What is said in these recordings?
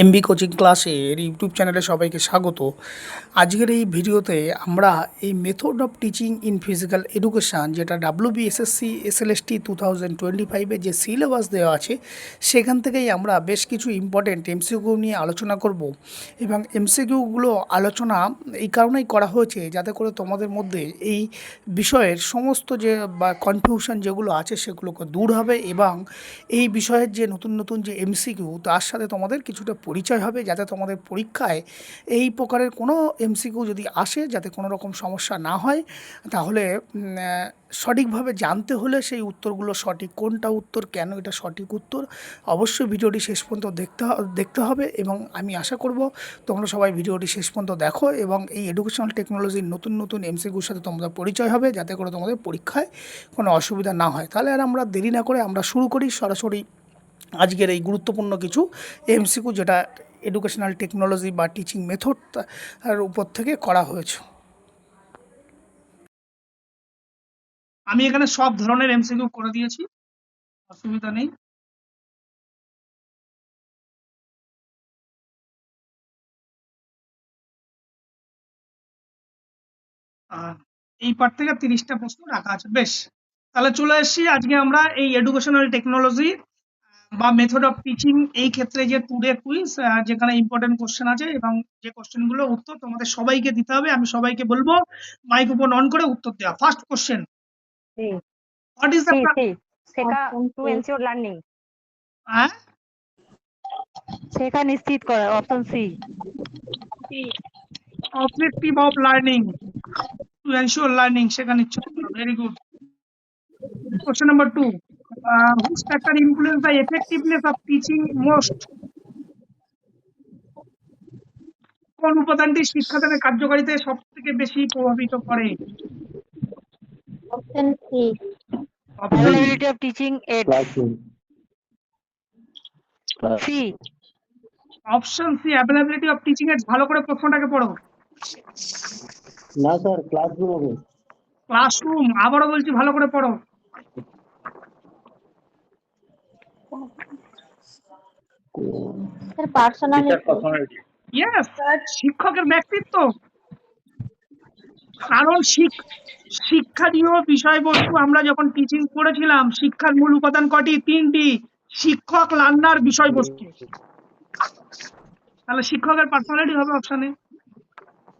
MB coaching ক্লাসের YouTube চ্যানেলে সবাইকে স্বাগত। আজকের এই ভিডিওতে আমরা এই method of teaching in physical education যেটা W BSSC SLST two thousand twenty ফাইভে যে সিলেবাস দেওয়া আছে, সেখান থেকেই আমরা বেশ কিছু ইম্পর্টেন্ট এমসিকিউ নিয়ে আলোচনা করব। এবং এমসিকিউগুলো আলোচনা এই কারণেই করা হয়েছে যাতে করে তোমাদের মধ্যে এই বিষয়ের সমস্ত যে বা কনফিউশন যেগুলো আছে সেগুলোকে দূর হবে এবং এই বিষয়ের যে নতুন নতুন যে এমসিকিউ তার সাথে তোমাদের কিছুটা পরিচয় হবে যাতে তোমাদের পরীক্ষায় এই প্রকারের কোনো এমসিকিউ যদি আসে, যাতে কোনো রকম সমস্যা না হয়, তাহলে সঠিকভাবে জানতে হলে সেই উত্তরগুলো সঠিক কোনটা উত্তর, কেন এটা সঠিক উত্তর, অবশ্যই ভিডিওটি শেষ পর্যন্ত দেখতে দেখতে হবে এবং আমি আশা করব তোমরা সবাই ভিডিওটি শেষ পর্যন্ত দেখো এবং এই এডুকেশনাল টেকনোলজির নতুন নতুন এমসিকিউর সাথে তোমাদের পরিচয় হবে, যাতে করে তোমাদের পরীক্ষায় কোনো অসুবিধা না হয়। তাহলে আর আমরা দেরি না করে আমরা শুরু করি, সরাসরি আজকের এই গুরুত্বপূর্ণ কিছু এমসিকিউ যেটা এডুকেশনাল টেকনোলজি বা টিচিং মেথড তার উপর থেকে করা হয়েছে। আমি এখানে সব ধরনের এমসিকিউ করে দিয়েছি, অসুবিধা নেই। এই পার্ট থেকে তিরিশটা প্রশ্ন রাখা আছে। বেশ, তাহলে চলে এসেছি, আজকে আমরা এই এডুকেশনাল টেকনোলজি বা মেথড অফ টিচিং এই ক্ষেত্রে যে টুডে কুইজ যেখানে ইম্পর্টেন্ট কোশ্চেন আছে এবং যে কোশ্চেনগুলো উত্তর তোমাদের সবাইকে দিতে হবে আমি সবাইকে বলব মাইক মাইক্রোফোন অন করে উত্তর দেওয়া। First question what is the. শেখা টু. লার্নিং হ্যাঁ শেখা নিশ্চিত করা option C objective of learning. To ensure learning সেখানে very good. Question number two. Uh, which factor influence the effectiveness of teaching most কোন উপাদানটি শিক্ষাদানের কার্যকারিতায় সব থেকে বেশি প্রভাবিত করে? Option C availability of teaching aid C option C availability of teaching এর ভালো করে প্রশ্নটাকে পড়ো। না স্যার ক্লাসরুম হবে। ক্লাসরুম আবারও বলছি ভালো করে পড়ো। স্যার পার্সোনালিটি ইয়েস শিক্ষকের ব্যক্তিত্ব। কারণ শিক- শিক্ষানীয় বিষয়বস্তু আমরা যখন টিচিং করেছিলাম শিক্ষার মূল উপাদান কটি? তিনটি। শিক্ষক লার্নার বিষয়বস্তু। তাহলে শিক্ষকের পার্সোনালিটি হবে অপশানে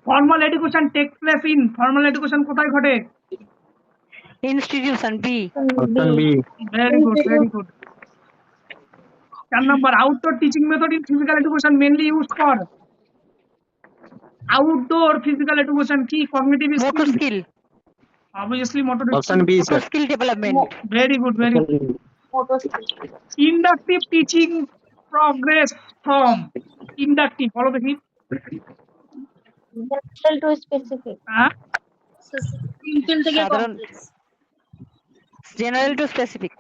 formal education take place in formal education কোথায় ঘটে? Institution B very good very good চার নম্বর outdoor teaching method in physical education mainly use for outdoor physical education কি cognitive skill skill obviously motor B motor sir skill development very good very good. Inductive teaching progress from inductive. বলো দেখি general to specific হ্যাঁ সাধারণ general to specific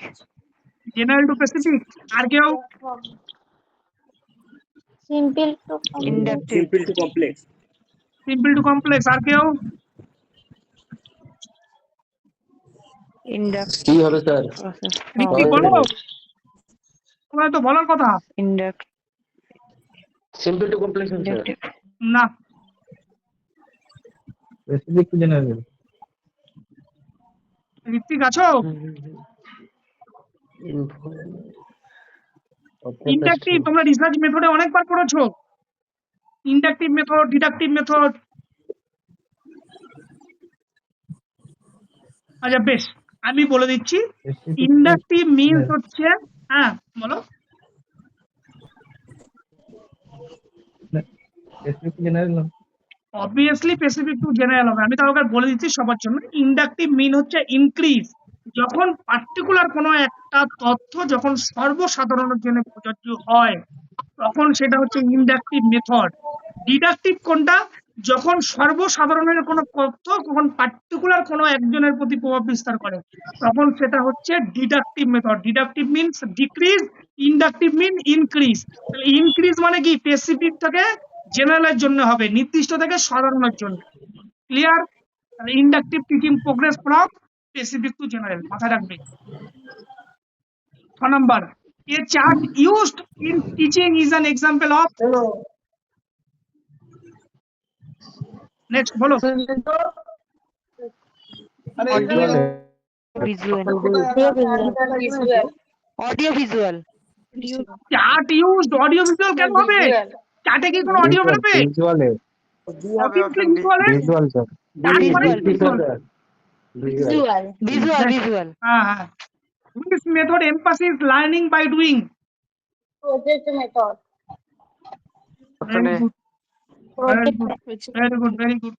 general to specific আর কেউ? Simple to inductive to complex simple to complex আর কেউ? Induct কি হবে sir? Hrithik বলো? তোমার তো বলার কথা। Induct simple to complex sir inductive না। স্পেসিফিক টু জেনারেল ঋত্বিক আছো? ইন্ডাকটিভ তোমরা রিসার্চ মেথডে অনেকবার পড়েছো? ইন্ডাকটিভ মেথড ডিডাকটিভ মেথড আচ্ছা বেশ। আমি বলে দিচ্ছি। ইন্ডাকটিভ মিনস হচ্ছে হ্যাঁ বলো। অবভিয়াসলি স্পেসিফিক টু জেনারেল হবে। আমি তাহলে বলে দিচ্ছি সবার জন্য। ইন্ডাকটিভ মিন হচ্ছে ইনক্রিজ যখন পার্টিকুলার কোনো একটা তথ্য যখন সর্বসাধারণের জন্য প্রযোজ্য হয়, তখন সেটা হচ্ছে ইন্ডাকটিভ মেথড ডিডাকটিভ কোনটা? যখন সর্বসাধারণের কোনো তথ্য তখন পার্টিকুলার কোনো একজনের প্রতি প্রভাব বিস্তার করে, তখন সেটা হচ্ছে deductive method deductive means decrease inductive mean increase increase মানে কি? স্পেসিফিক থেকে জেনারেলের জন্য হবে, নির্দিষ্ট থেকে সাধারণের জন্য। Clear inductive teaching progress from specific to general মাথায় রাখবে। ছ number A chart used in teaching is an example of. Next, বলো। Audio visual. Chart used audio visual কেন হবে? চার্টে কি কোনো অডিও বেরোবে? ভিজুয়ালে Obviously visual A visual sir chart মানে Visual, visual। Visual. Visual, visual. হ্যাঁ হ্যাঁ। This method emphasizes learning by doing. Project method. Very good. Very good. Very good.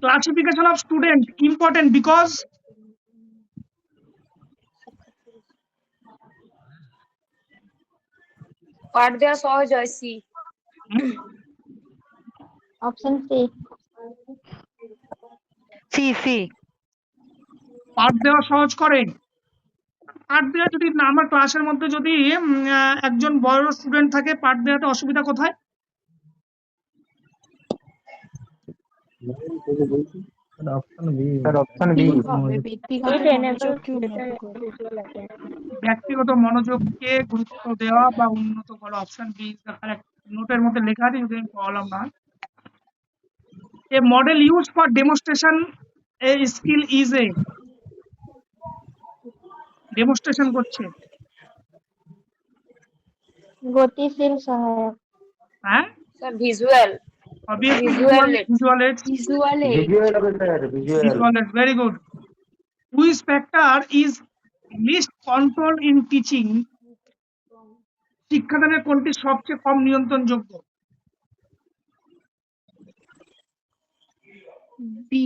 Classification of student important because পাঠ দেওয়া সহজ হয় C Option C. C, C. পাঠ দেওয়া সহজ করে পাঠ দেওয়া যদি না, আমার ক্লাসের মধ্যে যদি একজন বড় স্টুডেন্ট থাকে, পাঠ দেওয়াতে অসুবিধা কোথায়. ব্যক্তিগত মনোযোগকে গুরুত্ব দেওয়া বা উন্নত করা অপশন বি নোটের মধ্যে লেখা আছে, যদি আমি পড়ালাম না a model use for demonstration a skill is a demonstration করছে। গতিশীল সহায়ক। হ্যাঁ? Sir visual obviously Visual visual aids. visual aids visual visual হবে sir visual visual aids very good which factor is least control in teaching শিক্ষাদানের কোনটি সবচেয়ে কম নিয়ন্ত্রণযোগ্য? B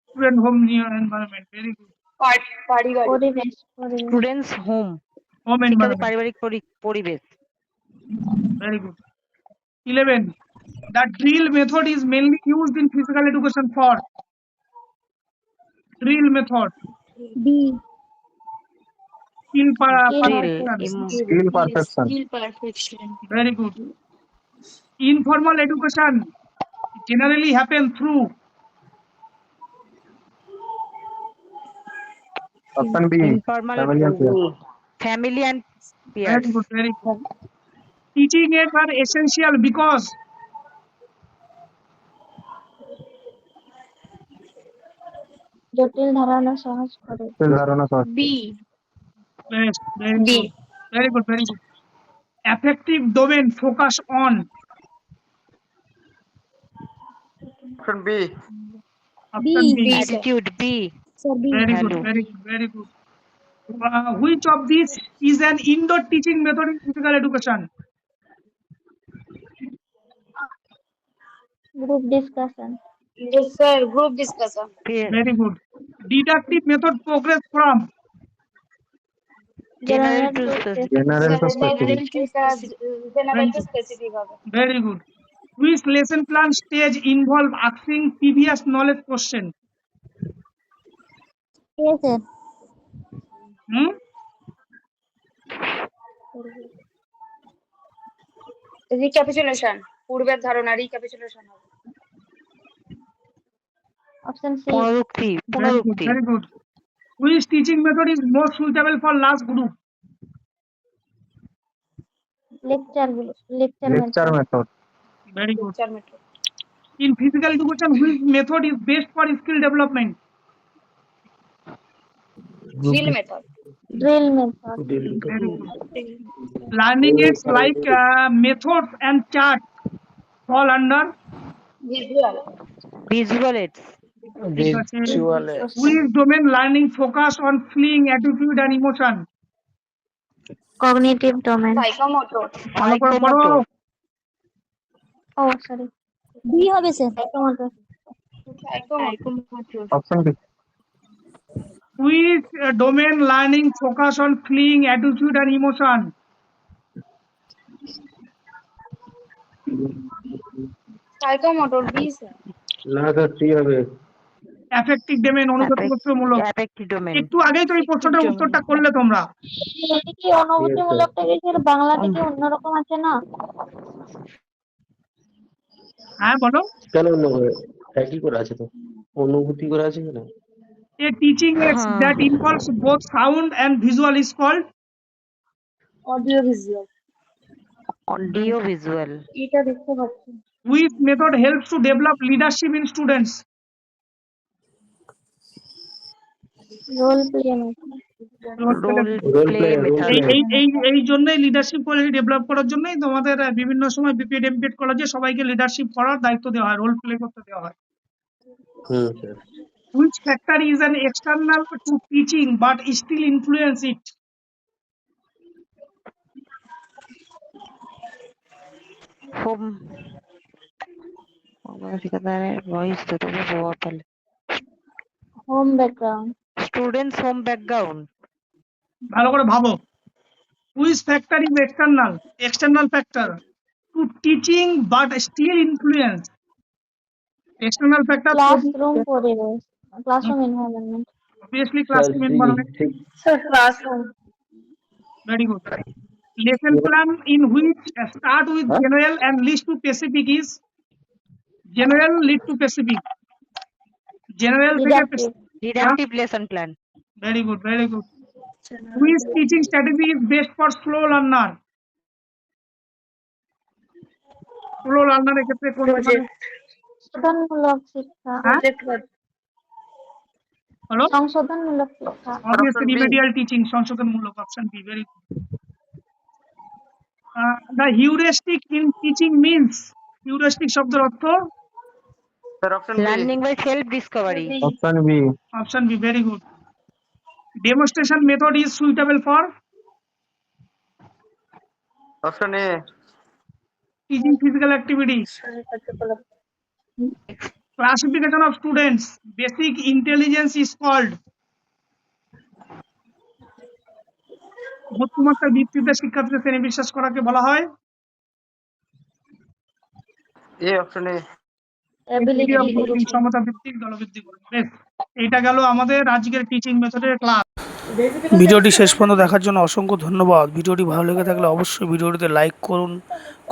student home environment very good পরিবেশ পরিবেশ Students home. হোম শিক্ষার্থী environment পারিবারিক পরি- পরিবেশ very good 11 the drill method is mainly used in physical education for drill method B skill para Drill. perfection. Im- skill perfection skill perfection very good informal education generally happen through Option B Informal family and family and peers. very good very good teaching aids are essential because জটিল ধারণা সহজ করে ধারণা সহজ B Yes, very D. good. Very good, very good. Affective domain focus on. Option B. Option B. Attitude B. Very good, very good, very good. Uh, which of these is an indoor teaching method in physical education? Group discussion sir group discussion Peer. Very good. Deductive method progress from. General to specific Very good. Which lesson plan stage involve asking previous knowledge question? ঠিক আছে Hmm? রিক্যাপিচুলেশন পূর্বের ধারণা recapitulation হবে option C পুনরুক্তি Very good, পুনরুক্তি very good. Which teaching method is more suitable for large group? লেকচারগুলো lecture lecture method Very good. চার metre In physical education, which method is best for skill development? Drill method Very good. Learning aids like uh, methods and chart fall under visual visual aids Visual aids. which domain learning focus on feeling, attitude and emotion. Psychomotor ভালো করে পড়ো। ও sorry B হবে sir psychomotor psychomotor option B Which uh, domain learning focus on feeling, attitude and emotion? না sir C হবে। Affective domain একটু আগেই তো এই প্রশ্নটার উত্তরটা করলে তোমরা। কি অনুভূতিমূলকটা আর বাংলাতে কি অন্যরকম আছে না? হ্যাঁ বলো। কেন অন্য করে? একই করে আছে তো। অনুভূতি করে আছে কেন? A teaching aids Huh. that involves both sound and visual is called Audio visual. দেখতে পাচ্ছি which method helps to develop leadership in students? Role Role play play, role method. এই play. এই এই এই জন্যই লিডারশিপ কোয়ালিটি ডেভেলপ করার জন্যই তোমাদের বিভিন্ন সময় বিপিএড এমপিএড কলেজে সবাইকে লিডারশিপ করার দায়িত্ব দেওয়া হয় রোল প্লে করতে দেওয়া হয় hmm which factor is an external to teaching but still influence it Home. voice home background students home background ভালো করে ভাবো which factor is external external factor to teaching but still influence external factor classroom পরিবেশ classroom environment obviously classroom environment sir classroom very good lesson plan in which uh, start with general and lead to specific is general lead to specific general থেকে deductive deductive lesson plan very good very good which teaching strategy is best for slow learner slow learner এর ক্ষেত্রে কোন সংশোধনমূলক শিক্ষা হ্যাঁ হলো সংশোধনমূলক Option remedial teaching সংশোধনমূলক option B very good uh, the heuristic in teaching means heuristic শব্দের অর্থ sir option B learning by self discovery option B option b very good demonstration method is suitable for option A teaching physical activities classification of students basic intelligence is called. বুদ্ধিমত্তার ভিত্তিতে শিক্ষার্থীদের শ্রেণি বিশ্বাস করাকে বলা হয়। এ অপশন সমতা ভিত্তিক দলভিত্তিক বেশ এইটা গেল আমাদের আজকের টিচিং মেথডের ক্লাস ভিডিওটি শেষ পর্যন্ত দেখার জন্য অসংখ্য ধন্যবাদ। ভিডিওটি ভালো লেগে থাকলে অবশ্যই ভিডিওটিতে লাইক করুন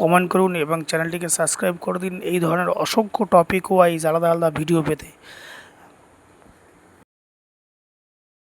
কমেন্ট করুন এবং চ্যানেলটিকে সাবস্ক্রাইব করে দিন। এই ধরনের অসংখ্য টপিক ওয়াইজ আলাদা আলাদা ভিডিও পেতে।